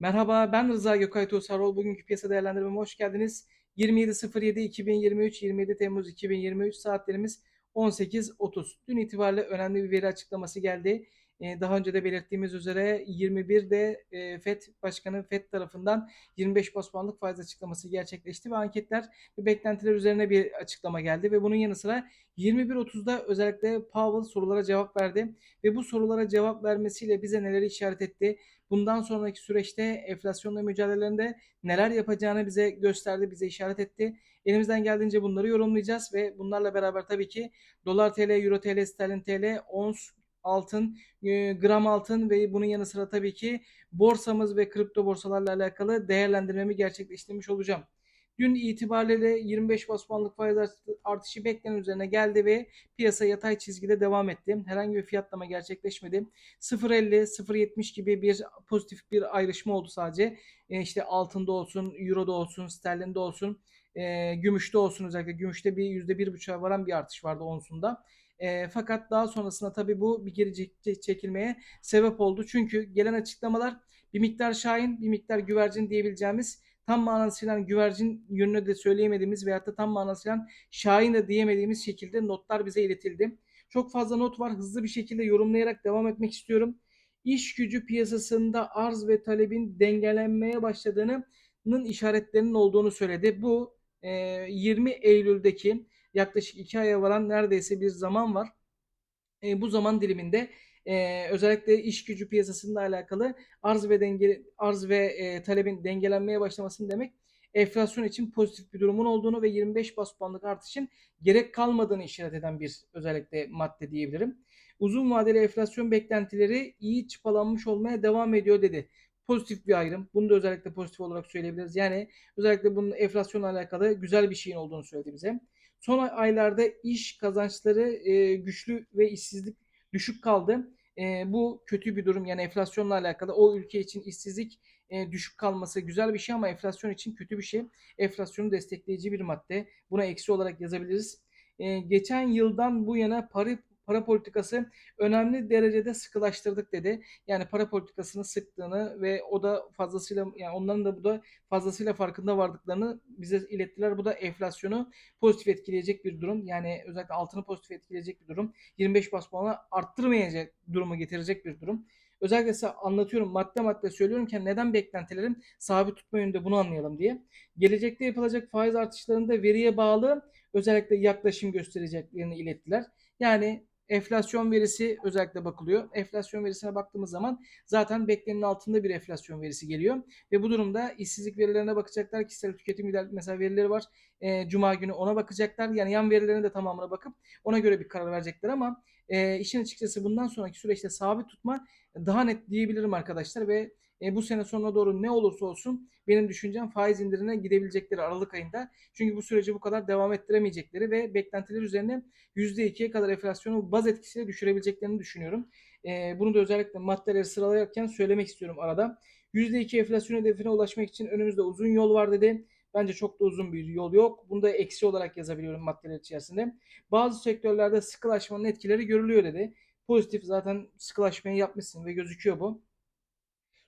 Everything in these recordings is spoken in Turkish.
Merhaba, ben Rıza Gökay Tosarol. Bugünkü piyasa değerlendirmeme hoş geldiniz. 27.07.2023, 27 Temmuz 2023 saatlerimiz 18.30. Dün itibariyle önemli bir veri açıklaması geldi. Ee, Daha önce de belirttiğimiz üzere 21'de e, FED Başkanı FED tarafından 25 bas puanlık faiz açıklaması gerçekleşti ve anketler ve beklentiler üzerine bir açıklama geldi ve bunun yanı sıra 21.30'da özellikle Powell sorulara cevap verdi ve bu sorulara cevap vermesiyle bize neleri işaret etti? bundan sonraki süreçte enflasyonla mücadelelerinde neler yapacağını bize gösterdi, bize işaret etti. Elimizden geldiğince bunları yorumlayacağız ve bunlarla beraber tabii ki dolar TL, euro TL, sterlin TL, ons altın, e, gram altın ve bunun yanı sıra tabii ki borsamız ve kripto borsalarla alakalı değerlendirmemi gerçekleştirmiş olacağım. Dün itibariyle 25 bas puanlık faiz artışı beklenen üzerine geldi ve piyasa yatay çizgide devam etti. Herhangi bir fiyatlama gerçekleşmedi. 0.50, 0.70 gibi bir pozitif bir ayrışma oldu sadece. E işte altında olsun, euroda olsun, sterlinde olsun, e, gümüşte olsun özellikle. Gümüşte bir %1.5'a varan bir artış vardı onsunda. E, fakat daha sonrasında tabii bu bir geri çekilmeye sebep oldu. Çünkü gelen açıklamalar bir miktar şahin, bir miktar güvercin diyebileceğimiz tam manasıyla güvercin yönünü de söyleyemediğimiz veyahut da tam manasıyla şahin de diyemediğimiz şekilde notlar bize iletildi. Çok fazla not var. Hızlı bir şekilde yorumlayarak devam etmek istiyorum. İş gücü piyasasında arz ve talebin dengelenmeye başladığının işaretlerinin olduğunu söyledi. Bu 20 Eylül'deki yaklaşık 2 aya varan neredeyse bir zaman var. Bu zaman diliminde e, özellikle iş gücü piyasasında alakalı arz ve denge arz ve e, talebin dengelenmeye başlamasını demek enflasyon için pozitif bir durumun olduğunu ve 25 bas puanlık artışın gerek kalmadığını işaret eden bir özellikle madde diyebilirim. Uzun vadeli enflasyon beklentileri iyi çıpalanmış olmaya devam ediyor dedi. Pozitif bir ayrım. Bunu da özellikle pozitif olarak söyleyebiliriz. Yani özellikle bunun enflasyonla alakalı güzel bir şeyin olduğunu söyledi bize. Son aylarda iş kazançları e, güçlü ve işsizlik düşük kaldı. E, bu kötü bir durum. Yani enflasyonla alakalı o ülke için işsizlik e, düşük kalması güzel bir şey ama enflasyon için kötü bir şey. Enflasyonu destekleyici bir madde. Buna eksi olarak yazabiliriz. E, geçen yıldan bu yana para para politikası önemli derecede sıkılaştırdık dedi. Yani para politikasını sıktığını ve o da fazlasıyla yani onların da bu da fazlasıyla farkında vardıklarını bize ilettiler. Bu da enflasyonu pozitif etkileyecek bir durum. Yani özellikle altını pozitif etkileyecek bir durum. 25 bas puanı arttırmayacak durumu getirecek bir durum. Özellikle size anlatıyorum madde madde söylüyorum ki neden beklentilerim sabit tutma yönünde bunu anlayalım diye. Gelecekte yapılacak faiz artışlarında veriye bağlı özellikle yaklaşım göstereceklerini ilettiler. Yani enflasyon verisi özellikle bakılıyor. Enflasyon verisine baktığımız zaman zaten beklenenin altında bir enflasyon verisi geliyor. Ve bu durumda işsizlik verilerine bakacaklar. Kişisel tüketim mesela verileri var. E, Cuma günü ona bakacaklar. Yani yan verilerine de tamamına bakıp ona göre bir karar verecekler ama e, işin açıkçası bundan sonraki süreçte sabit tutma daha net diyebilirim arkadaşlar ve e, bu sene sonuna doğru ne olursa olsun benim düşüncem faiz indirine gidebilecekleri Aralık ayında. Çünkü bu süreci bu kadar devam ettiremeyecekleri ve beklentiler üzerine %2'ye kadar enflasyonu baz etkisiyle düşürebileceklerini düşünüyorum. E, bunu da özellikle maddeleri sıralarken söylemek istiyorum arada. %2 enflasyon hedefine ulaşmak için önümüzde uzun yol var dedi. Bence çok da uzun bir yol yok. Bunu da eksi olarak yazabiliyorum maddeler içerisinde. Bazı sektörlerde sıkılaşmanın etkileri görülüyor dedi. Pozitif zaten sıkılaşmayı yapmışsın ve gözüküyor bu.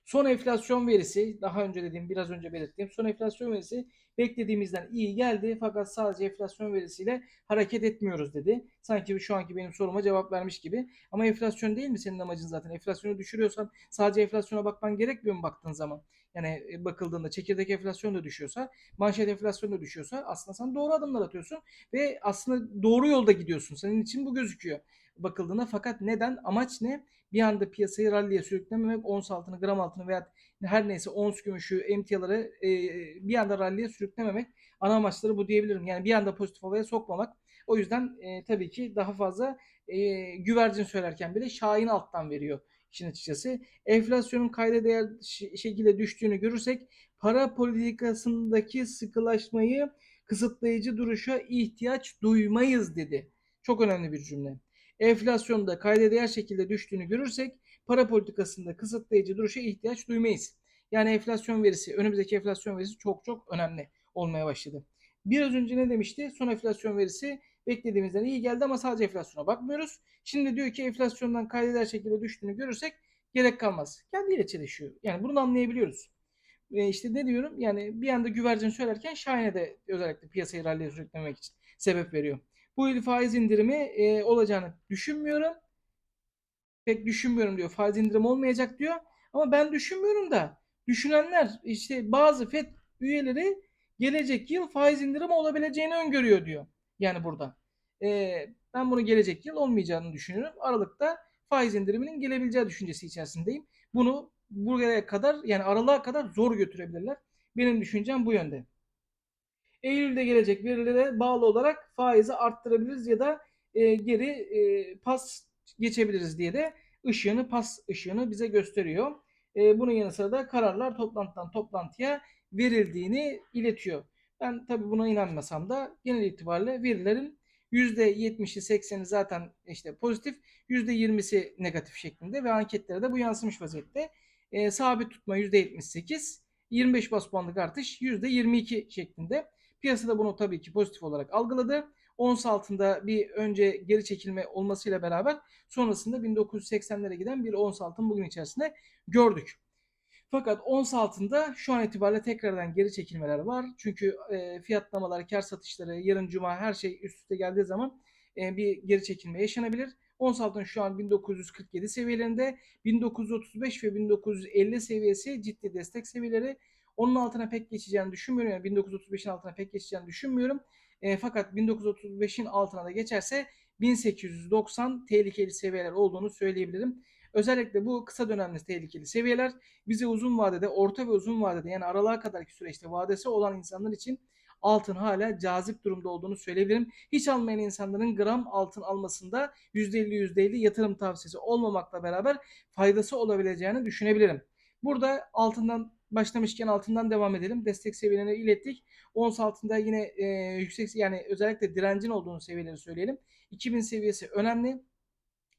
Son enflasyon verisi daha önce dediğim biraz önce belirttiğim son enflasyon verisi beklediğimizden iyi geldi fakat sadece enflasyon verisiyle hareket etmiyoruz dedi. Sanki şu anki benim soruma cevap vermiş gibi. Ama enflasyon değil mi senin amacın zaten? Enflasyonu düşürüyorsan sadece enflasyona bakman gerekmiyor mu baktığın zaman? Yani e, bakıldığında çekirdek enflasyon da düşüyorsa, manşet enflasyon da düşüyorsa aslında sen doğru adımlar atıyorsun ve aslında doğru yolda gidiyorsun. Senin için bu gözüküyor bakıldığında fakat neden? Amaç ne? Bir anda piyasayı ralliye sürüklememek, ons altını, gram altını veya her neyse ons gümüşü, emtiaları e, bir anda ralliye sürüklememek. Ana amaçları bu diyebilirim. Yani bir anda pozitif havaya sokmamak. O yüzden e, tabii ki daha fazla e, güvercin söylerken bile şahin alttan veriyor işin açıkçası. Enflasyonun kayda değer şekilde düştüğünü görürsek para politikasındaki sıkılaşmayı kısıtlayıcı duruşa ihtiyaç duymayız dedi. Çok önemli bir cümle enflasyonda kayda değer şekilde düştüğünü görürsek para politikasında kısıtlayıcı duruşa ihtiyaç duymayız. Yani enflasyon verisi, önümüzdeki enflasyon verisi çok çok önemli olmaya başladı. Biraz önce ne demişti? Son enflasyon verisi beklediğimizden iyi geldi ama sadece enflasyona bakmıyoruz. Şimdi diyor ki enflasyondan kaydeder şekilde düştüğünü görürsek gerek kalmaz. Kendiyle çelişiyor. Yani bunu anlayabiliyoruz. E, işte ne diyorum? Yani bir anda güvercin söylerken Şahin'e de özellikle piyasayı ralliye sürüklemek için sebep veriyor. Bu yıl faiz indirimi e, olacağını düşünmüyorum. Pek düşünmüyorum diyor. Faiz indirim olmayacak diyor. Ama ben düşünmüyorum da düşünenler işte bazı FED üyeleri gelecek yıl faiz indirimi olabileceğini öngörüyor diyor. Yani burada. E, ben bunu gelecek yıl olmayacağını düşünüyorum. Aralıkta faiz indiriminin gelebileceği düşüncesi içerisindeyim. Bunu buraya kadar yani aralığa kadar zor götürebilirler. Benim düşüncem bu yönde. Eylül'de gelecek verilere bağlı olarak faizi arttırabiliriz ya da e, geri e, pas geçebiliriz diye de ışığını pas ışığını bize gösteriyor. E, bunun yanı sıra da kararlar toplantıdan toplantıya verildiğini iletiyor. Ben tabii buna inanmasam da genel itibariyle verilerin %70'i 80'i zaten işte pozitif, %20'si negatif şeklinde ve anketlere de bu yansımış vaziyette. E, sabit tutma %78, 25 bas puanlık artış %22 şeklinde. Piyasada bunu tabii ki pozitif olarak algıladı. Ons altında bir önce geri çekilme olmasıyla beraber sonrasında 1980'lere giden bir ons altın bugün içerisinde gördük. Fakat ons altında şu an itibariyle tekrardan geri çekilmeler var. Çünkü e, fiyatlamalar, kar satışları, yarın cuma her şey üst üste geldiği zaman e, bir geri çekilme yaşanabilir. Ons altın şu an 1947 seviyelerinde, 1935 ve 1950 seviyesi ciddi destek seviyeleri. Onun altına pek geçeceğini düşünmüyorum. Yani 1935'in altına pek geçeceğini düşünmüyorum. E, fakat 1935'in altına da geçerse 1890 tehlikeli seviyeler olduğunu söyleyebilirim. Özellikle bu kısa dönemli tehlikeli seviyeler bize uzun vadede, orta ve uzun vadede yani aralığa kadarki süreçte vadesi olan insanlar için altın hala cazip durumda olduğunu söyleyebilirim. Hiç almayan insanların gram altın almasında %50 %50 yatırım tavsiyesi olmamakla beraber faydası olabileceğini düşünebilirim. Burada altından başlamışken altından devam edelim. Destek seviyelerini ilettik. Ons altında yine e, yüksek yani özellikle direncin olduğunu seviyeleri söyleyelim. 2000 seviyesi önemli.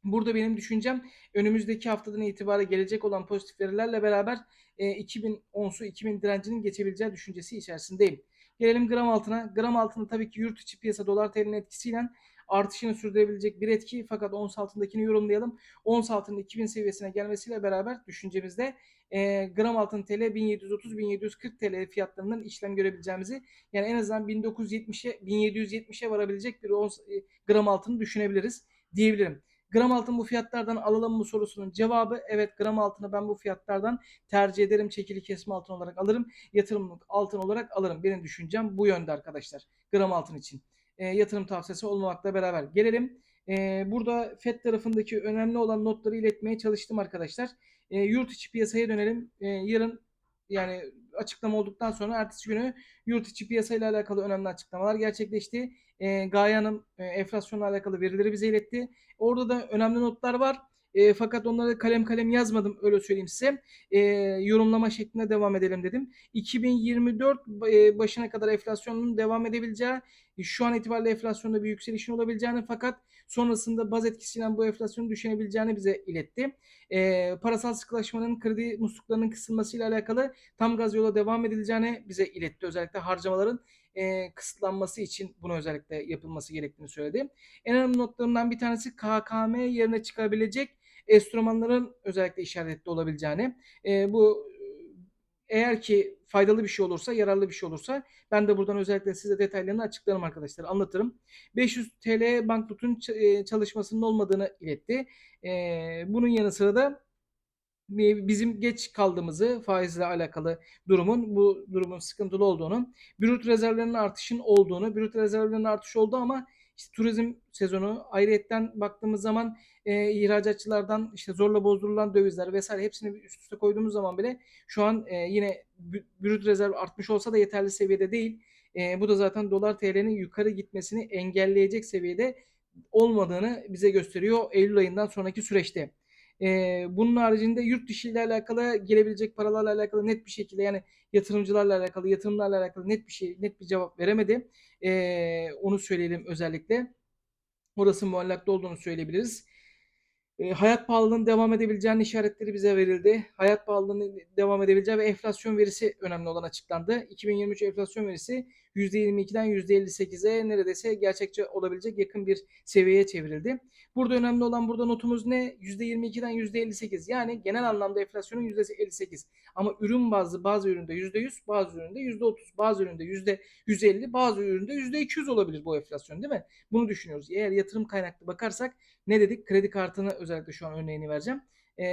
Burada benim düşüncem önümüzdeki haftadan itibaren gelecek olan pozitif verilerle beraber e, 2000 onsu 2000 direncinin geçebileceği düşüncesi içerisindeyim. Gelelim gram altına. Gram altında tabii ki yurt içi piyasa dolar TL'nin etkisiyle artışını sürdürebilecek bir etki fakat ons altındakini yorumlayalım. Ons altının 2000 seviyesine gelmesiyle beraber düşüncemizde e, gram altın TL 1730-1740 TL fiyatlarından işlem görebileceğimizi yani en azından 1970'e 1770'e varabilecek bir ons, e, gram altını düşünebiliriz diyebilirim. Gram altın bu fiyatlardan alalım mı sorusunun cevabı evet gram altını ben bu fiyatlardan tercih ederim. Çekili kesme altın olarak alırım. Yatırımlık altın olarak alırım. Benim düşüncem bu yönde arkadaşlar. Gram altın için. E, yatırım tavsiyesi olmamakla beraber gelelim. E, burada FED tarafındaki önemli olan notları iletmeye çalıştım arkadaşlar. E, yurt içi piyasaya dönelim. E, yarın yani açıklama olduktan sonra ertesi günü yurt içi piyasayla alakalı önemli açıklamalar gerçekleşti. E, Gaye Hanım e, enflasyonla alakalı verileri bize iletti. Orada da önemli notlar var. E, fakat onları kalem kalem yazmadım öyle söyleyeyim size. E, yorumlama şeklinde devam edelim dedim. 2024 e, başına kadar enflasyonun devam edebileceği, şu an itibariyle enflasyonda bir yükselişin olabileceğini fakat sonrasında baz etkisiyle bu enflasyonun düşebileceğini bize iletti. E, parasal sıkılaşmanın kredi musluklarının kısılmasıyla alakalı tam gaz yola devam edileceğini bize iletti. Özellikle harcamaların e, kısıtlanması için bunu özellikle yapılması gerektiğini söyledi. En önemli notlarından bir tanesi KKM yerine çıkabilecek enstrümanların özellikle işaretli olabileceğini. E, bu eğer ki faydalı bir şey olursa, yararlı bir şey olursa ben de buradan özellikle size detaylarını açıklarım arkadaşlar. Anlatırım. 500 TL banknotun çalışmasının olmadığını iletti. Bunun yanı sıra da bizim geç kaldığımızı faizle alakalı durumun bu durumun sıkıntılı olduğunu, brüt rezervlerinin artışın olduğunu, brüt rezervlerinin artış oldu ama işte turizm sezonu ayrıyetten baktığımız zaman e, ihracatçılardan işte zorla bozdurulan dövizler vesaire hepsini üst üste koyduğumuz zaman bile şu an e, yine brüt rezerv artmış olsa da yeterli seviyede değil. E, bu da zaten dolar TL'nin yukarı gitmesini engelleyecek seviyede olmadığını bize gösteriyor Eylül ayından sonraki süreçte. E, bunun haricinde yurt dışı ile alakalı gelebilecek paralarla alakalı net bir şekilde yani yatırımcılarla alakalı, yatırımlarla alakalı net bir şey, net bir cevap veremedi. E, onu söyleyelim özellikle. Orası muallakta olduğunu söyleyebiliriz. E, hayat pahalılığının devam edebileceğinin işaretleri bize verildi. Hayat pahalılığının devam edebileceği ve enflasyon verisi önemli olan açıklandı. 2023 enflasyon verisi %22'den %58'e neredeyse gerçekçi olabilecek yakın bir seviyeye çevrildi. Burada önemli olan burada notumuz ne? %22'den %58 yani genel anlamda enflasyonun %58 ama ürün bazlı bazı üründe %100 bazı üründe %30 bazı üründe %150 bazı üründe %200 olabilir bu enflasyon değil mi? Bunu düşünüyoruz. Eğer yatırım kaynaklı bakarsak ne dedik? Kredi kartını özellikle şu an örneğini vereceğim. E,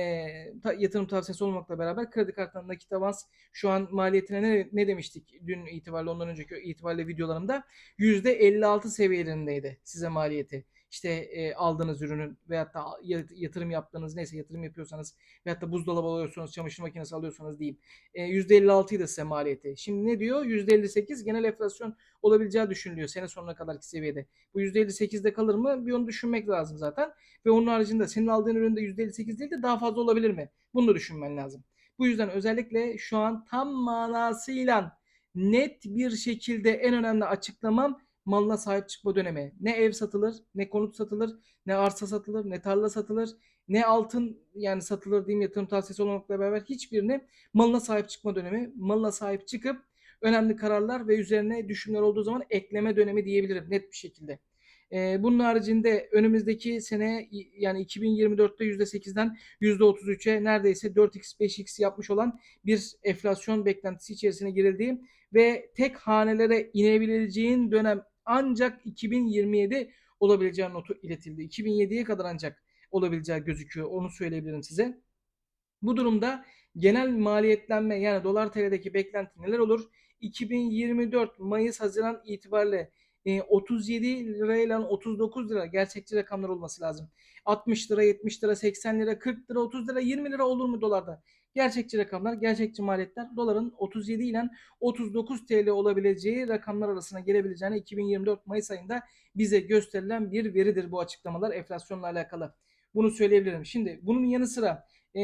yatırım tavsiyesi olmakla beraber kredi kartından nakit avans şu an maliyetine ne, ne demiştik dün itibariyle ondan önceki itibariyle videolarımda? %56 seviyelerindeydi size maliyeti işte e, aldığınız ürünün veyahut da yatırım yaptığınız neyse yatırım yapıyorsanız veyahut da buzdolabı alıyorsanız çamaşır makinesi alıyorsanız diyeyim e, %56 idi size maliyeti. Şimdi ne diyor? %58 genel enflasyon olabileceği düşünülüyor sene sonuna kadarki seviyede. Bu %58'de kalır mı? Bir onu düşünmek lazım zaten. Ve onun haricinde senin aldığın üründe %58 değil de daha fazla olabilir mi? Bunu da düşünmen lazım. Bu yüzden özellikle şu an tam manasıyla net bir şekilde en önemli açıklamam malına sahip çıkma dönemi. Ne ev satılır, ne konut satılır, ne arsa satılır, ne tarla satılır, ne altın yani satılır diyeyim yatırım tavsiyesi olmakla beraber hiçbirini malına sahip çıkma dönemi. Malına sahip çıkıp önemli kararlar ve üzerine düşümler olduğu zaman ekleme dönemi diyebilirim net bir şekilde. Ee, bunun haricinde önümüzdeki sene yani 2024'te %8'den %33'e neredeyse 4x 5x yapmış olan bir enflasyon beklentisi içerisine girildiği ve tek hanelere inebileceğin dönem ancak 2027 olabileceği notu iletildi. 2007'ye kadar ancak olabileceği gözüküyor. Onu söyleyebilirim size. Bu durumda genel maliyetlenme yani dolar TL'deki beklenti neler olur? 2024 Mayıs Haziran itibariyle 37 e, lirayla 39 lira gerçekçi rakamlar olması lazım. 60 lira, 70 lira, 80 lira, 40 lira, 30 lira, 20 lira olur mu dolarda? Gerçekçi rakamlar, gerçekçi maliyetler doların 37 ile 39 TL olabileceği rakamlar arasına gelebileceğini 2024 Mayıs ayında bize gösterilen bir veridir bu açıklamalar enflasyonla alakalı. Bunu söyleyebilirim. Şimdi bunun yanı sıra e,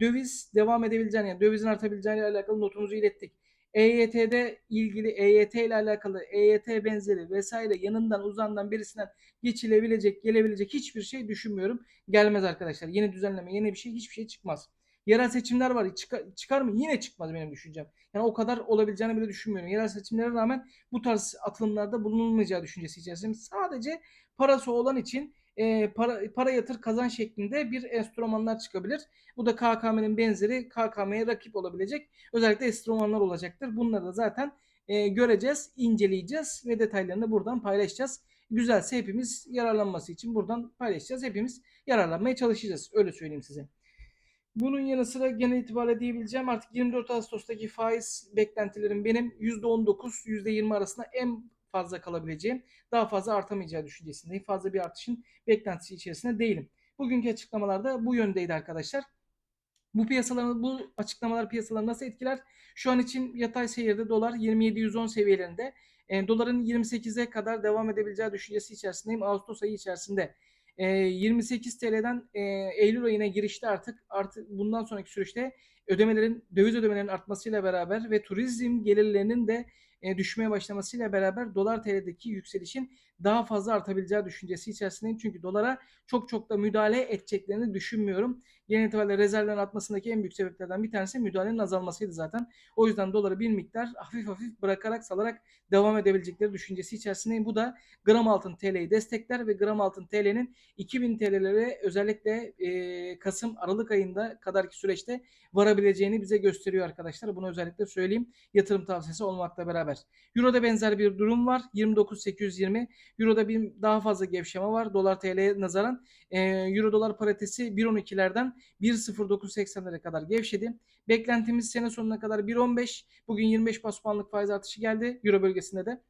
döviz devam edebileceğini, yani dövizin artabileceğine alakalı notumuzu ilettik. EYT'de ilgili EYT ile alakalı EYT benzeri vesaire yanından uzandan birisinden geçilebilecek, gelebilecek hiçbir şey düşünmüyorum. Gelmez arkadaşlar. Yeni düzenleme, yeni bir şey hiçbir şey çıkmaz. Yerel seçimler var. Çıkar, çıkar mı? Yine çıkmaz benim düşüncem. Yani o kadar olabileceğini bile düşünmüyorum. Yerel seçimlere rağmen bu tarz atılımlarda bulunulmayacağı düşüncesi içerisinde. Sadece parası olan için e, para, para yatır kazan şeklinde bir enstrümanlar çıkabilir. Bu da KKM'nin benzeri KKM'ye rakip olabilecek özellikle enstrümanlar olacaktır. Bunları da zaten e, göreceğiz, inceleyeceğiz ve detaylarını buradan paylaşacağız. Güzelse hepimiz yararlanması için buradan paylaşacağız. Hepimiz yararlanmaya çalışacağız. Öyle söyleyeyim size. Bunun yanı sıra genel itibariyle diyebileceğim artık 24 Ağustos'taki faiz beklentilerim benim %19, %20 arasında en fazla kalabileceğim, daha fazla artamayacağı düşüncesindeyim. Fazla bir artışın beklentisi içerisinde değilim. Bugünkü açıklamalarda bu yöndeydi arkadaşlar. Bu piyasaların bu açıklamalar piyasaları nasıl etkiler? Şu an için yatay seyirde dolar 27-110 seviyelerinde. E, doların 28'e kadar devam edebileceği düşüncesi içerisindeyim. Ağustos ayı içerisinde 28 TL'den Eylül ayına girişte artık artık bundan sonraki süreçte ödemelerin döviz ödemelerinin artmasıyla beraber ve turizm gelirlerinin de düşmeye başlamasıyla beraber dolar TL'deki yükselişin daha fazla artabileceği düşüncesi içerisindeyim. Çünkü dolara çok çok da müdahale edeceklerini düşünmüyorum. Genel itibariyle rezervlerin artmasındaki en büyük sebeplerden bir tanesi müdahalenin azalmasıydı zaten. O yüzden doları bir miktar hafif hafif bırakarak salarak devam edebilecekleri düşüncesi içerisindeyim. Bu da gram altın TL'yi destekler ve gram altın TL'nin 2000 TL'lere özellikle e, Kasım Aralık ayında kadarki süreçte varabileceğini bize gösteriyor arkadaşlar. Bunu özellikle söyleyeyim. Yatırım tavsiyesi olmakla beraber. Euro'da benzer bir durum var. 29.820. Euro'da bir daha fazla gevşeme var. Dolar TL'ye nazaran. E, Euro dolar paritesi 1.12'lerden 1.0980'lere kadar gevşedi. Beklentimiz sene sonuna kadar 1.15. Bugün 25 bas puanlık faiz artışı geldi Euro bölgesinde de.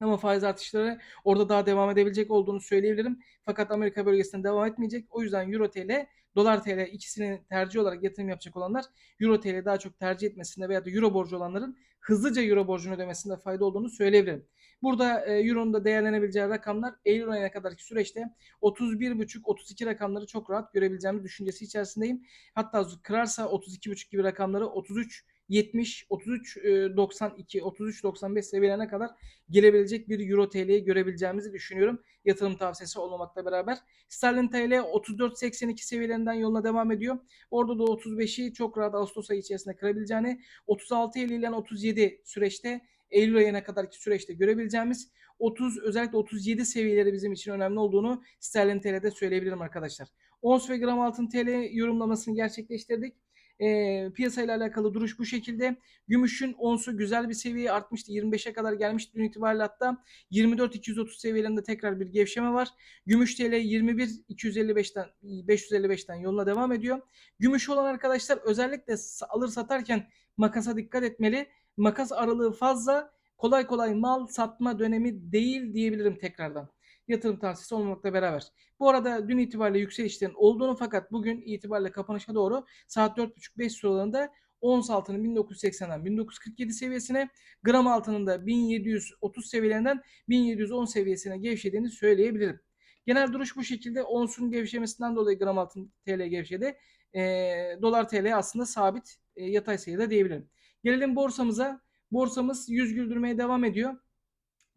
Ama faiz artışları orada daha devam edebilecek olduğunu söyleyebilirim. Fakat Amerika bölgesinde devam etmeyecek. O yüzden Euro TL, Dolar TL ikisini tercih olarak yatırım yapacak olanlar Euro TL daha çok tercih etmesinde veya da Euro borcu olanların hızlıca Euro borcunu ödemesinde fayda olduğunu söyleyebilirim. Burada e, Euro'nun da değerlenebileceği rakamlar Eylül ayına kadarki süreçte 31,5-32 rakamları çok rahat görebileceğimiz düşüncesi içerisindeyim. Hatta kırarsa 32,5 gibi rakamları 33 70, 33, 92, 33, 95 seviyelerine kadar gelebilecek bir Euro TL'yi görebileceğimizi düşünüyorum. Yatırım tavsiyesi olmamakla beraber. Sterlin TL 34.82 seviyelerinden yoluna devam ediyor. Orada da 35'i çok rahat Ağustos ayı içerisinde kırabileceğini, 36.50 ile 37 süreçte Eylül ayına kadarki süreçte görebileceğimiz 30 özellikle 37 seviyeleri bizim için önemli olduğunu sterlin TL'de söyleyebilirim arkadaşlar. Ons ve gram altın TL yorumlamasını gerçekleştirdik. E, piyasayla alakalı duruş bu şekilde. Gümüşün onsu güzel bir seviyeye artmıştı. 25'e kadar gelmişti dün itibariyle hatta 24-230 seviyelerinde tekrar bir gevşeme var. Gümüş TL 21 255'ten 555'ten yoluna devam ediyor. Gümüş olan arkadaşlar özellikle alır satarken makasa dikkat etmeli. Makas aralığı fazla. Kolay kolay mal satma dönemi değil diyebilirim tekrardan. Yatırım tavsiyesi olmamakla beraber. Bu arada dün itibariyle yükselişlerin olduğunu fakat bugün itibariyle kapanışa doğru saat 4.30-5 sıralarında ons altının 1980'den 1947 seviyesine, gram altının da 1730 seviyelerinden 1710 seviyesine gevşediğini söyleyebilirim. Genel duruş bu şekilde. Onsun gevşemesinden dolayı gram altın TL gevşedi. E, dolar TL aslında sabit e, yatay sayıda diyebilirim. Gelelim borsamıza. Borsamız yüz güldürmeye devam ediyor.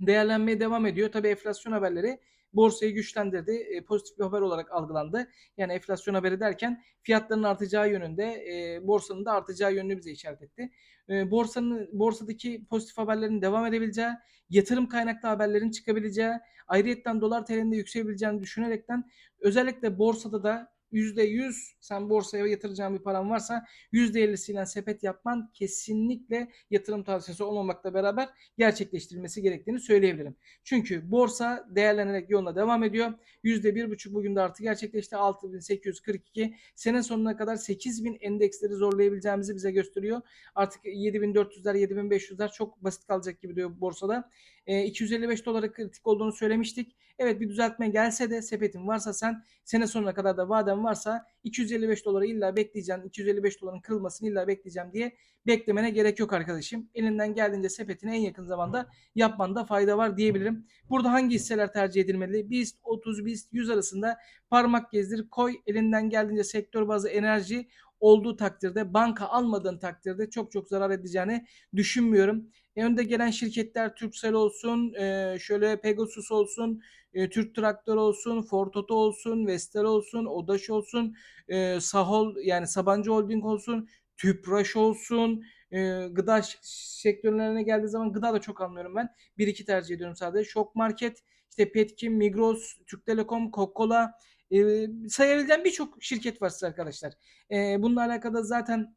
Değerlenmeye devam ediyor. Tabii enflasyon haberleri borsayı güçlendirdi. E, pozitif bir haber olarak algılandı. Yani enflasyon haberi derken fiyatların artacağı yönünde, e, borsanın da artacağı yönünü bize işaret etti. E, borsanın borsadaki pozitif haberlerin devam edebileceği, yatırım kaynaklı haberlerin çıkabileceği, ayrıyetten dolar TL'nin de yükselebileceğini düşünerekten özellikle borsada da %100 sen borsaya yatıracağın bir paran varsa %50'siyle sepet yapman kesinlikle yatırım tavsiyesi olmamakla beraber gerçekleştirilmesi gerektiğini söyleyebilirim. Çünkü borsa değerlenerek yoluna devam ediyor. %1,5 bugün de artı gerçekleşti. 6842 sene sonuna kadar 8000 endeksleri zorlayabileceğimizi bize gösteriyor. Artık 7400'ler 7500'ler çok basit kalacak gibi diyor borsada. E, 255 dolara kritik olduğunu söylemiştik. Evet bir düzeltme gelse de sepetin varsa sen sene sonuna kadar da vadem varsa 255 dolara illa bekleyeceğim. 255 doların kırılmasını illa bekleyeceğim diye beklemene gerek yok arkadaşım. Elinden geldiğince sepetini en yakın zamanda yapmanda fayda var diyebilirim. Burada hangi hisseler tercih edilmeli? BIST 30, BIST 100 arasında parmak gezdir, koy. Elinden geldiğince sektör bazı enerji olduğu takdirde banka almadığın takdirde çok çok zarar edeceğini düşünmüyorum. Önde gelen şirketler Turkcell olsun, e, şöyle Pegasus olsun, e, Türk Traktör olsun, Ford Oto olsun, Vestel olsun, Odaş olsun, e, Sahol yani Sabancı Holding olsun, Tüpraş olsun, e, gıda sektörlerine geldiği zaman gıda da çok anlıyorum ben. Bir iki tercih ediyorum sadece. Şok Market, işte Petkim, Migros, Türk Telekom, Coca-Cola e, sayabileceğim birçok şirket var size arkadaşlar. E, bununla alakalı zaten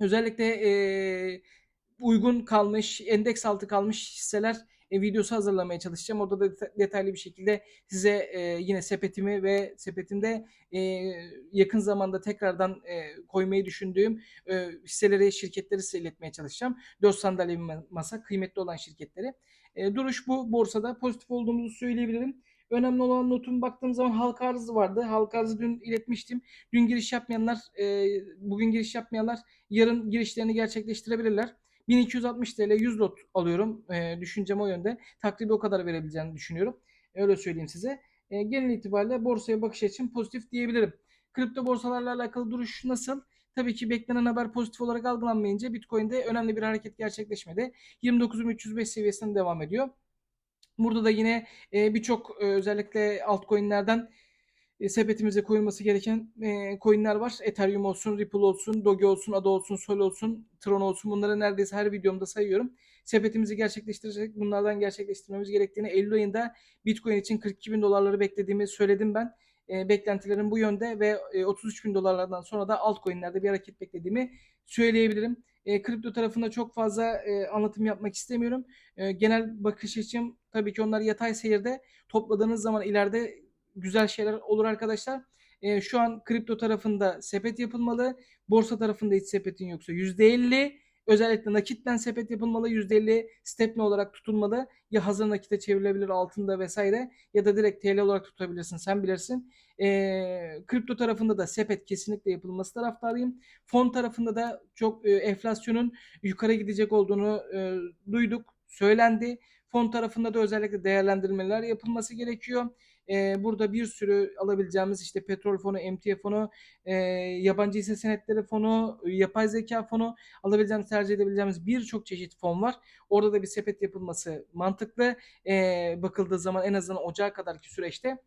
özellikle e, uygun kalmış, endeks altı kalmış hisseler e, videosu hazırlamaya çalışacağım. Orada da detaylı bir şekilde size e, yine sepetimi ve sepetimde e, yakın zamanda tekrardan e, koymayı düşündüğüm e, hisseleri, şirketleri size iletmeye çalışacağım. 4 sandalye masa, kıymetli olan şirketleri. E, duruş bu. Borsada pozitif olduğumuzu söyleyebilirim. Önemli olan notum baktığım zaman halka arzı vardı. Halka arzı dün iletmiştim. Dün giriş yapmayanlar, e, bugün giriş yapmayanlar yarın girişlerini gerçekleştirebilirler. 1260 TL 100 lot alıyorum. E, düşüncem o yönde. Takribi o kadar verebileceğini düşünüyorum. Öyle söyleyeyim size. E, genel itibariyle borsaya bakış açım pozitif diyebilirim. Kripto borsalarla alakalı duruş nasıl? Tabii ki beklenen haber pozitif olarak algılanmayınca Bitcoin'de önemli bir hareket gerçekleşmedi. 29.305 seviyesinden devam ediyor. Burada da yine e, birçok e, özellikle altcoin'lerden e, sepetimize koyulması gereken e, coin'ler var. Ethereum olsun, Ripple olsun, Doge olsun, ADA olsun, Sol olsun, Tron olsun. Bunları neredeyse her videomda sayıyorum. Sepetimizi gerçekleştirecek, bunlardan gerçekleştirmemiz gerektiğini Eylül ayında Bitcoin için 42 bin dolarları beklediğimi söyledim ben. E, beklentilerim bu yönde ve e, 33 bin dolarlardan sonra da altcoin'lerde bir hareket beklediğimi söyleyebilirim. E, kripto tarafında çok fazla e, anlatım yapmak istemiyorum. E, genel bakış açım tabii ki onlar yatay seyirde. Topladığınız zaman ileride güzel şeyler olur arkadaşlar. E, şu an kripto tarafında sepet yapılmalı. Borsa tarafında hiç sepetin yoksa %50 özellikle nakitten sepet yapılmalı. %50 stepne olarak tutulmalı. Ya hazır nakite çevrilebilir altında vesaire ya da direkt TL olarak tutabilirsin. Sen bilirsin. E, kripto tarafında da sepet kesinlikle yapılması taraftarıyım. Fon tarafında da çok e, enflasyonun yukarı gidecek olduğunu e, duyduk, söylendi. Fon tarafında da özellikle değerlendirmeler yapılması gerekiyor. Burada bir sürü alabileceğimiz işte petrol fonu, emtia fonu, e, yabancı hisse senetleri fonu, yapay zeka fonu alabileceğimiz, tercih edebileceğimiz birçok çeşit fon var. Orada da bir sepet yapılması mantıklı. E, bakıldığı zaman en azından ocağa kadarki süreçte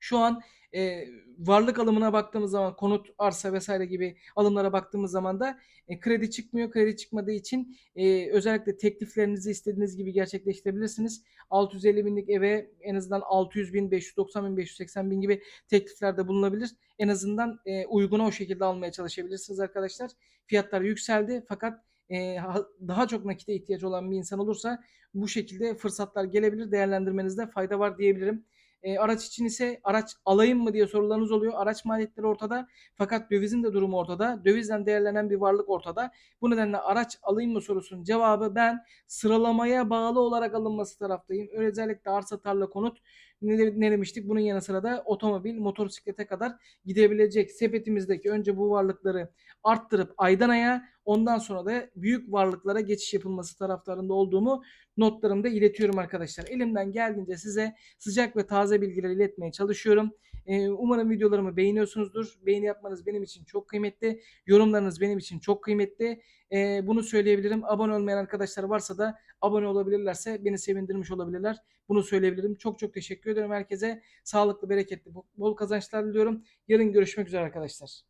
Şu an e, varlık alımına baktığımız zaman konut, arsa vesaire gibi alımlara baktığımız zaman da e, kredi çıkmıyor. Kredi çıkmadığı için e, özellikle tekliflerinizi istediğiniz gibi gerçekleştirebilirsiniz. 650 binlik eve en azından 600 bin, 590 bin, 580 bin gibi tekliflerde bulunabilir. En azından e, uyguna o şekilde almaya çalışabilirsiniz arkadaşlar. Fiyatlar yükseldi fakat e, ha- daha çok nakite ihtiyaç olan bir insan olursa bu şekilde fırsatlar gelebilir. Değerlendirmenizde fayda var diyebilirim. E, araç için ise araç alayım mı diye sorularınız oluyor. Araç maliyetleri ortada fakat dövizin de durumu ortada. Dövizden değerlenen bir varlık ortada. Bu nedenle araç alayım mı sorusunun cevabı ben sıralamaya bağlı olarak alınması taraftayım. Özellikle arsa, tarla, konut ne, ne demiştik? Bunun yanı sıra da otomobil, motosiklete kadar gidebilecek sepetimizdeki önce bu varlıkları arttırıp aydan aya ondan sonra da büyük varlıklara geçiş yapılması taraftarında olduğumu notlarımda iletiyorum arkadaşlar. Elimden geldiğince size sıcak ve taze bilgiler iletmeye çalışıyorum. Ee, umarım videolarımı beğeniyorsunuzdur. Beğeni yapmanız benim için çok kıymetli. Yorumlarınız benim için çok kıymetli. Ee, bunu söyleyebilirim. Abone olmayan arkadaşlar varsa da abone olabilirlerse beni sevindirmiş olabilirler. Bunu söyleyebilirim. Çok çok teşekkür ederim herkese. Sağlıklı, bereketli, bol kazançlar diliyorum. Yarın görüşmek üzere arkadaşlar.